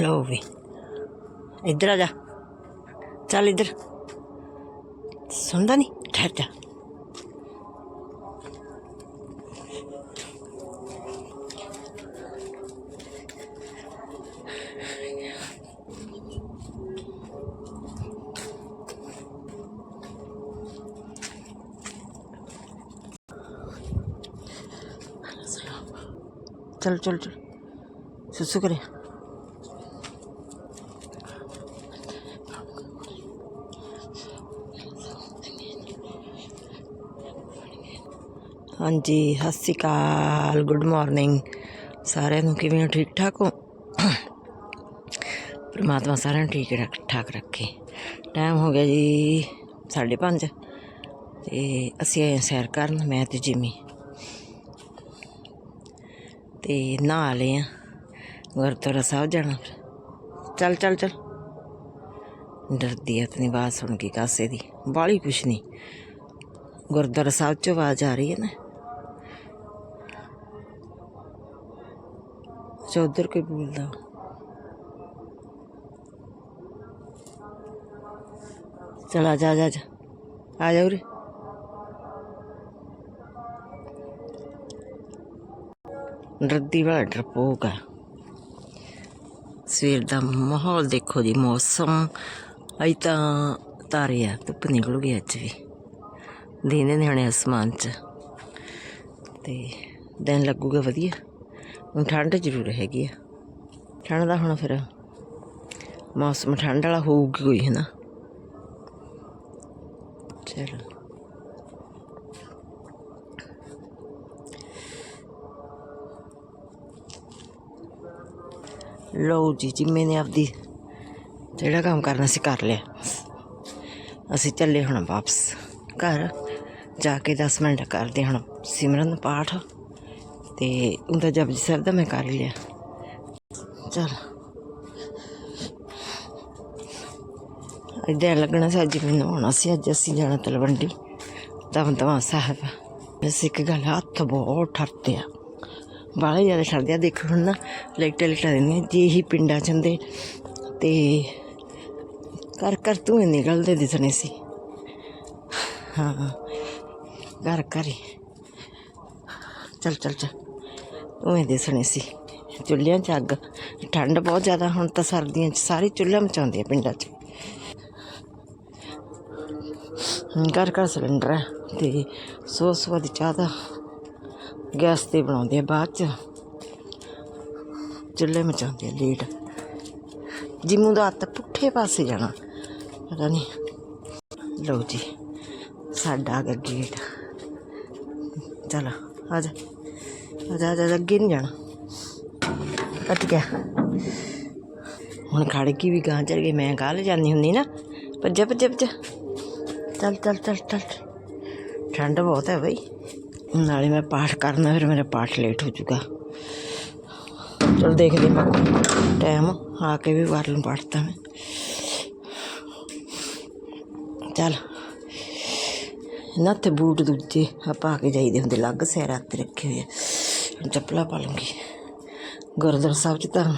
लो भी इधर आ जा चल इधर सुनता नहीं ठहर जा चल चल चल सुसु करें ਹਾਂਜੀ, ਸਤਿ ਸ਼੍ਰੀ ਅਕਾਲ ਗੁੱਡ ਮਾਰਨਿੰਗ ਸਾਰਿਆਂ ਨੂੰ ਕਿਵੇਂ ਹੋ? ਠੀਕ ਠਾਕ ਹੋ? ਪ੍ਰਮਾਤਮਾ ਸਾਰਿਆਂ ਨੂੰ ਠੀਕ ਰੱਖ, ਠਾਕ ਰੱਖੇ। ਟਾਈਮ ਹੋ ਗਿਆ ਜੀ 5:30 ਤੇ ਅਸੀਂ ਆਏ ਹਾਂ ਸੈਰ ਕਰਨ, ਮੈਂ ਤੇ ਜਿਮੀ। ਤੇ ਨਹਾ ਲਏ ਗੁਰਦੁਆਰਾ ਸਾਹਿਬ ਜਾਣਾ ਫਿਰ। ਚੱਲ ਚੱਲ ਚੱਲ। ਡਰਦੀ ਆ ਤਨੀ ਆਵਾਜ਼ ਸੁਣ ਕੇ ਕਾਸੇ ਦੀ। ਬਾਲੀ ਕੁਛ ਨਹੀਂ ਗੁਰਦੁਆਰਾ ਸਾਹਿਬ ਚੋਂ ਆਵਾਜ਼ ਆ ਰਹੀ ਹੈ ਨਾ। ਅੱਛਾ ਉਧਰ ਕੋਈ ਬੋਲਦਾ। ਚਲ ਆ ਜਾ ਆ ਜਾ ਆ ਜਾ। ਆ ਜਾ ਉਰੇ। ਡਰਦੀ ਵਾਲਾ ਡਰਪੋਕ ਆ। ਸਵੇਰ ਦਾ ਮਾਹੌਲ ਦੇਖੋ ਜੀ, ਮੌਸਮ। ਅਜ ਤਾਂ ਤਾਰੇ ਆ, ਧੁੱਪ ਨਿਕਲ ਗਈ ਅੱਜ ਵੀ। ਦਿਨੇ ਨਿਆਣੇ ਅਸਮਾਨ 'ਚ। ਤੇ ਦਿਨ ਲੱਗੂਗਾ ਵਧੀਆ। ਹੁਣ ਠੰਡ ਜ਼ਰੂਰ ਹੈਗੀ ਆ। ਠੰਡ ਦਾ ਹੁਣ ਫਿਰ ਮੌਸਮ ਠੰਡ ਵਾਲਾ ਹੋਊਗੀ ਕੋਈ ਹੈ ਨਾ ਚਲੋ। ਲਓ ਜੀ, ਜਿੰਮੇ ਨੇ ਆਪਦੀ ਜਿਹੜਾ ਕੰਮ ਕਰਨਾ ਸੀ ਕਰ ਲਿਆ। ਅਸੀਂ ਚੱਲੇ ਹੁਣ ਵਾਪਸ। ਘਰ ਜਾ ਕੇ 10 ਮਿੰਟ ਕਰਦੇ ਹੁਣ ਸਿਮਰਨ ਪਾਠ। ਤੇ ਉਹਦਾ ਜਪਜੀ ਸਾਹਿਬ ਦਾ ਮੈਂ ਕਰ ਲਿਆ। ਚਲ। ਇੱਦਾਂ ਲੱਗਣਾ ਸੀ, ਅੱਜ ਮੈਨੂੰ ਆਉਣਾ ਸੀ, ਅੱਜ ਅਸੀਂ ਜਾਣਾ ਤਲਵੰਡੀ ਦਮਦਮਾ ਸਾਹਿਬ। ਬਸ ਇੱਕ ਗੱਲ, ਹੱਥ ਬਹੁਤ ਠਰਦੇ ਆ। ਬਾਹਲੇ ਜ਼ਿਆਦਾ ਠਰਦੇ ਆ, ਦੇਖੋ ਹੁਣ ਨਾ, ਲਾਈਟਾਂ ਲਾਈਟਾਂ ਦਿੰਦੀਆਂ, ਜੇ ਹੀ ਪਿੰਡਾਂ ਚ ਹੁੰਦੇ, ਤੇ ਕਰ ਕਰ ਤੂੰ ਨਿਕਲਦੇ ਦਿਸਣੇ ਸੀ। ਹਾਂ, ਘਰ ਕਰੀ ਚੱਲ ਚੱਲ ਚੱਲ। ਉਵੇਂ ਦਿਸਣੇ ਸੀ। ਚੁੱਲ੍ਹਿਆਂ 'ਚ ਅੱਗ। ਠੰਡ ਬਹੁਤ ਜ਼ਿਆਦਾ, ਹੁਣ ਤਾਂ ਸਰਦੀਆਂ 'ਚ ਸਾਰੇ ਚੁੱਲ੍ਹੇ ਮਚਾਉਂਦੇ ਆ ਪਿੰਡਾਂ 'ਚ। ਘਰ ਘਰ ਸਿਲੰਡਰ ਹੈ ਤੇ ਸੌ ਸੌ ਦੀ ਚਾਹ ਦਾ ਗੈਸ ਤੇ ਬਣਾਉਂਦੇ ਆ ਬਾਅਦ 'ਚ। ਚੁੱਲ੍ਹੇ ਮਚਾਉਂਦੇ ਆ ਲੇਟ ਜਿੰਮੂ ਦਾ ਹੱਥ ਪੁੱਠੇ ਪਾਸੇ ਜਾਣਾ, ਪਤਾ ਨਹੀਂ ਲਓ ਜੀ, ਸਾਡਾ ਆ ਗੇਟ ਚਲ, ਆ ਜਾ। ਜਾ ਜਾ ਅੱਗੇ ਨਹੀਂ ਜਾਣਾ ਕੱਟ ਗਿਆ ਹੁਣ ਖੜ ਗਈ ਵੀ ਗਾਂ ਚਲ ਗਈ ਮੈਂ ਗਾਹ ਲੈ ਜਾਂਦੀ ਹੁੰਦੀ ਨਾ ਭੱਜਾ ਭੱਜਾ ਭੱਜਾ ਚੱਲ ਚੱਲ ਚੱਲ ਚੱਲ ਠੰਡ ਬਹੁਤ ਹੈ ਬਈ ਨਾਲੇ ਮੈਂ ਪਾਠ ਕਰਨਾ ਫਿਰ ਮੇਰਾ ਪਾਠ ਲੇਟ ਹੋ ਜਾਊਗਾ ਚਲ ਦੇਖਦੇ ਮੈਂ ਟਾਈਮ ਆ ਕੇ ਵੀ ਵਾਰ ਨੂੰ ਪੜਤਾ ਮੈਂ ਚੱਲ ਨਾ ਤੇ ਬੂਟ ਦੂਜੇ ਆਪਾਂ ਆ ਕੇ ਜਾਈਦੇ ਹੁੰਦੇ ਲੱਗ ਸਿਰ ਤੇ ਰੱਖੇ ਹੋਏ ਆ ਹੁਣ ਚੱਪਲਾਂ ਪਾ ਲੂੰਗੀ। ਗੁਰਦੁਆਰਾ ਸਾਹਿਬ ਚ ਤਾਂ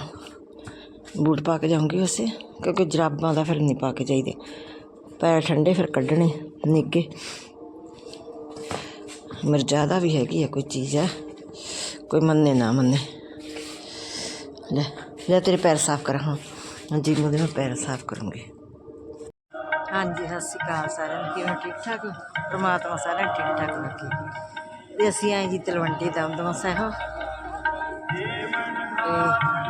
ਬੂਟ ਪਾ ਕੇ ਜਾਊਂਗੀ ਵੈਸੇ, ਕਿਉਂਕਿ ਜਰਾਬਾਂ ਦਾ ਫਿਰ ਨਹੀਂ ਪਾ ਕੇ ਜਾਈਦੇ। ਪੈਰ ਠੰਡੇ ਫਿਰ ਕੱਢਣੇ ਨਿੱਗੇ ਮਰਜ਼ਾਦਾ ਵੀ ਹੈਗੀ ਆ, ਕੋਈ ਚੀਜ਼ ਆ। ਕੋਈ ਮੰਨੇ ਨਾ ਮੰਨੇ। ਲੈ ਲੈ ਤੇਰੇ ਪੈਰ ਸਾਫ਼ ਕਰਾਂ, ਹਾਂ। ਹਾਂਜੀ ਮੁੰਡੇ ਮੈਂ ਪੈਰ ਸਾਫ਼ ਕਰੂੰਗੀ। ਹਾਂਜੀ, ਸਤਿ ਸ਼੍ਰੀ ਅਕਾਲ ਸਾਰਿਆਂ ਨੂੰ। ਕਿਵੇਂ ਠੀਕ ਠਾਕ ਹੋ? ਪ੍ਰਮਾਤਮਾ ਸਾਰਿਆਂ ਨੂੰ ਠੀਕ ਠਾਕ ਰੱਖੇ। ਤੇ ਅਸੀਂ ਆਏ ਜੀ ਤਲਵੰਡੀ ਦਮਦਮਾ ਸਾਹਿਬ। ਤੇ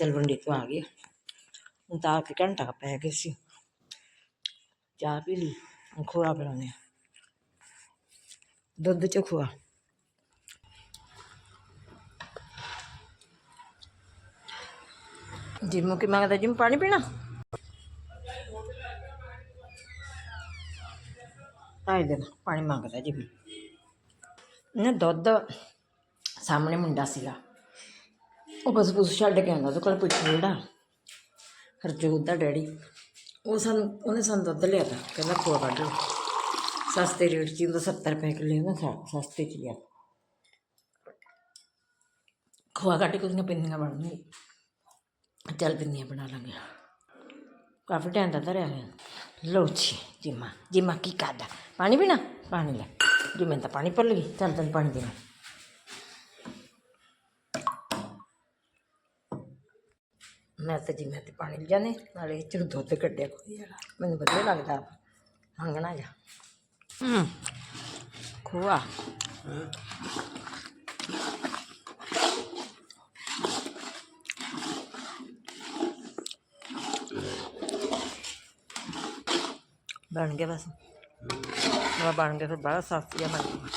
ਤਲਵੰਡੀ ਤੋਂ ਆ ਗਏ ਹੁਣ ਤਾਂ ਆ ਕੇ ਘੰਟਾ ਕੁ ਪੈ ਗਏ ਸੀ। ਚਾਹ ਪੀ ਲਈ, ਹੁਣ ਖੋਆ ਬਣਾਉਂਦੇ ਹਾਂ ਦੁੱਧ ਚ ਖੋਆ। ਜਿੰਮੂ ਕੀ ਮੰਗਦਾ ਜਿੰਮ ਪਾਣੀ ਪੀਣਾ? ਆਈ ਦੇ ਪਾਣੀ ਮੰਗਦਾ ਜੀ ਨਾ ਦੁੱਧ ਸਾਹਮਣੇ ਮੁੰਡਾ ਸੀਗਾ। ਉਹ ਬਸ ਬਸ ਛੱਡ ਕੇ ਆਉਂਦਾ, ਉਹਦੇ ਕੋਲ ਪੁੱਛ ਜਿਹੜਾ ਹਰਜੋਤ ਦਾ ਡੈਡੀ, ਉਹ ਸਾਨੂੰ, ਉਹਨੇ ਸਾਨੂੰ ਦੁੱਧ ਲਿਆ ਤਾ, ਕਹਿੰਦਾ ਖੋਆ ਕੱਢ। ਲਓ ਸਸਤੇ ਰੇਟ 'ਚ ਹੀ ਉਹਦਾ 70 ਰੁਪਏ ਕਿੱਲੇ ਉਹਦਾ ਸਾ- ਸਸਤੇ 'ਚ ਲਿਆ। ਖੋਆ ਕੱਢ ਕੇ ਉਹਦੀਆਂ ਪਿੰਨੀਆਂ ਬਣਨੀਆਂ ਚੱਲ ਪਿੰਨੀਆਂ ਬਣਾ ਲਾਂਗੇ। ਕਾਫੀ ਟਾਈਮ ਦਾ ਧਰਿਆ ਹੋਇਆ। ਲਓ ਜੀ, ਜਿਮਾ ਜਿਮਾ ਕੀ ਕਰਦਾ? ਪਾਣੀ ਪੀਣਾ? ਪਾਣੀ ਲੈ। ਜੀ, ਮੈਂ ਤਾਂ ਪਾਣੀ ਭੁੱਲ ਗਈ। ਚੱਲ ਤੈਨੂੰ ਪਾਣੀ ਦੇਣਾ ਮੈਂ ਤਾਂ ਜੀ ਮੈਂ ਤੇ ਪਾਣੀ ਲੈ ਜਾਣੇ ਨਾਲੇ ਇਹ ਚੋਂ ਦੁੱਧ ਕੱਢਿਆ ਕੋਈ ਵਾਲਾ ਮੈਨੂੰ ਵਧੀਆ ਲੱਗਦਾ ਮੰਗਣਾ ਜਾ। ਹੂੰ। ਖੋਆ। ਬਣ ਗਿਆ ਬਸ। ਬਣ ਗਿਆ ਫਿਰ ਬੜਾ ਸਾਫ਼ ਜਿਹਾ ਬਣ ਗਿਆ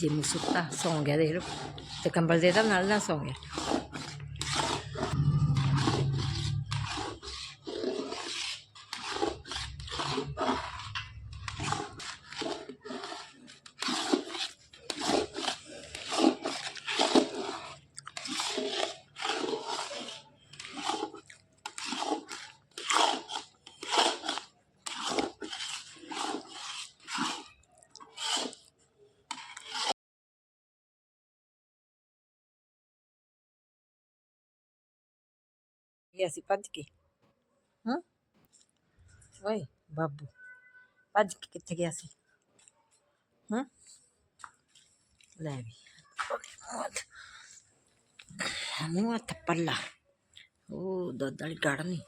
ਜੇ ਜਿੰਮ ਸੁੱਤਾ ਸੌਂ ਗਿਆ ਦੇਖ ਲਓ ਤੇ ਕੰਬਲ ਦੇ ਤਾਂ ਨਾਲ ਨਾਲ ਸੌਂ ਗਿਆ ਇਹ ਅਸੀਂ ਭੱਜ ਕੇ ਹਾਂ? ਓਏ ਬਾਬੂ, ਭੱਜ ਕੇ ਕਿੱਥੇ ਗਿਆ ਸੀ? ਹਾਂ? ਲੈ ਵੀ। ਮੂੰਹ ਹੱਥ ਪੱਲਾ। ਉਹ ਦੁੱਧ ਵਾਲੀ ਗੜਨੀ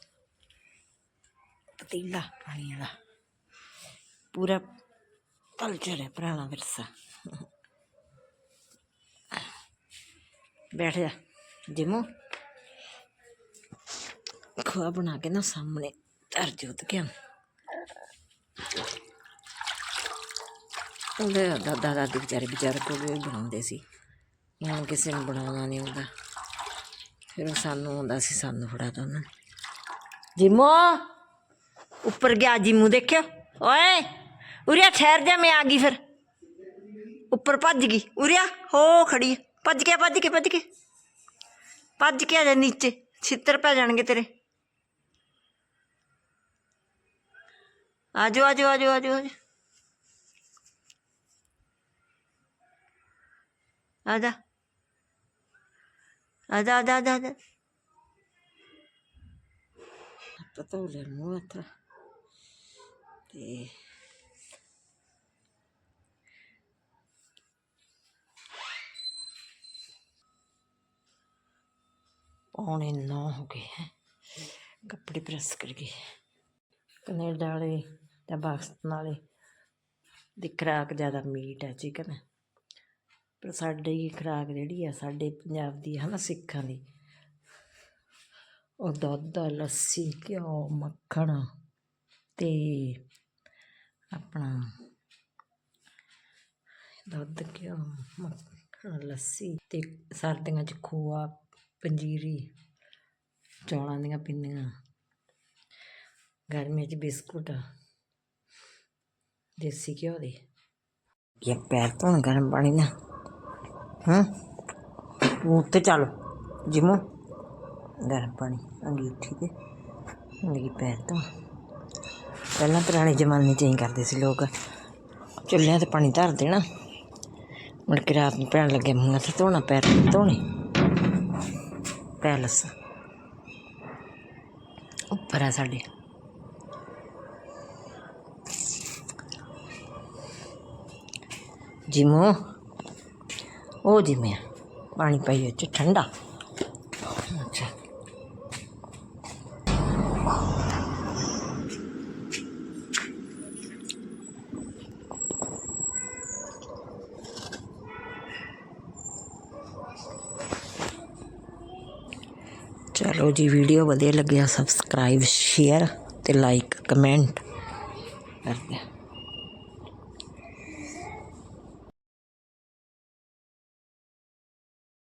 ਪਤੀਲਾ ਪਾਣੀ ਵਾਲਾ। ਪੂਰਾ ਕਲਚਰ ਹੈ ਪੁਰਾਣਾ ਵਿਰਸਾ। ਬੈਠ ਜਾ, ਜਿਮੋ। ਖੋਆ ਬਣਾ ਕੇ ਨਾ ਸਾਹਮਣੇ ਧਰ ਦਿਓ ਤੇ ਕਿਆ ਉਹਦੇ ਦਾਦਾ ਦਾਦੀ ਵਿਚਾਰੇ ਵਿਚਾਰੇ ਕੋਲ ਵੀ ਬਣਾਉਂਦੇ ਸੀ ਹੁਣ ਕਿਸੇ ਨੂੰ ਬਣਾਉਣਾ ਨਹੀਂ ਆਉਂਦਾ ਫਿਰ ਉਹ ਸਾਨੂੰ ਆਉਂਦਾ ਸੀ ਸਾਨੂੰ ਫੜਾਤਾ ਉਹਨਾਂ ਨੇ ਜਿਮੋ ਉੱਪਰ ਗਿਆ ਜਿਮੂ ਦੇਖਿਓ ਓਏ ਉਰਿਆ ਠਹਿਰ ਜਾ ਮੈਂ ਆ ਗਈ ਫਿਰ ਉੱਪਰ ਭੱਜ ਗਈ ਉਰਿਆ ਹੋ ਖੜੀ ਹੈ। ਭੱਜ ਕੇ ਭੱਜ ਕੇ ਭੱਜ ਕੇ ਭੱਜ ਕੇ ਆ ਜਾ ਨੀਚੇ ਛਿੱਤਰ ਪੈ ਜਾਣਗੇ ਤੇਰੇ ਆਜੋ ਆਜੋ ਆਜੋ ਆਜੋ ਆਜੋ। ਆਜਾ। ਆਜਾ ਆਜਾ ਆਜਾ ਆਜਾ। ਪਤਾ ਹੋ ਲੈ ਮੂੰਹ, ਹੱਥ। ਤੇ ਪੌਣੇ ਨੌ ਹੋ ਗਏ ਕੱਪੜੇ ਪ੍ਰੈਸ ਕਰ ਗਏ। ਕੈਨੇਡਾ ਵਾਲੇ ਤਾਂ ਪਾਕਿਸਤਾਨ ਨਾਲੇ ਦੀ ਖੁਰਾਕ ਜ਼ਿਆਦਾ ਮੀਟ ਹੈ ਚਿਕਨ ਹੈ ਪਰ ਸਾਡੀ ਖੁਰਾਕ ਜਿਹੜੀ ਆ, ਸਾਡੇ ਪੰਜਾਬ ਦੀ ਹੈ ਨਾ ਸਿੱਖਾਂ ਦੀ, ਉਹ ਦੁੱਧ, ਲੱਸੀ, ਘਿਓ, ਮੱਖਣ ਤੇ ਆਪਣਾ ਦੁੱਧ, ਘਿਓ, ਮੱਖਣ, ਲੱਸੀ ਤੇ ਸਰਦੀਆਂ 'ਚ ਖੋਆ, ਪੰਜੀਰੀ, ਚੌਲਾਂ ਦੀਆਂ ਪਿੰਨੀਆਂ, ਗਰਮੀਆਂ 'ਚ ਬਿਸਕੁਟ। ਦੇਸੀ ਘਿਓ ਦੇ। ਇਹ ਪੈਰ ਧੋਣ ਗਰਮ ਪਾਣੀ ਨਾਲ ਹਾਂ? ਉੱਤੇ ਚੱਲ, ਜਿਮੋ। ਗਰਮ ਪਾਣੀ ਅੰਗੀਠੀ ਤੇ ਅੰਗੀ ਪੈਰ ਤੋਂ ਪਹਿਲਾਂ ਪੁਰਾਣੇ ਜ਼ਮਾਨੇ 'ਚ ਹੀ ਕਰਦੇ ਸੀ ਲੋਕ, ਚੁੱਲ੍ਹਿਆਂ ਤੇ ਪਾਣੀ ਧਰ ਦੇਣਾ ਮੁੜ ਕੇ ਰਾਤ ਨੂੰ ਪੈਣ ਲੱਗੇ ਮੂੰਹ ਹੱਥ ਧੋਣਾ ਪੈਰ, ਧੋਣੇ। ਪੈਲਸ। ਉੱਪਰ ਆ ਸਾਡੇ। ਜਿਮੋ। ਉਹ ਜਿਵੇਂ ਪਾਣੀ ਪਾਈਏ ਚ ਠੰਡਾ। ਅੱਛਾ। ਚਲੋ ਜੀ ਵੀਡੀਓ ਵਧੀਆ ਲੱਗਿਆ। ਸਬਸਕ੍ਰਾਈਬ ਸ਼ੇਅਰ ਤੇ ਲਾਈਕ ਕਮੈਂਟ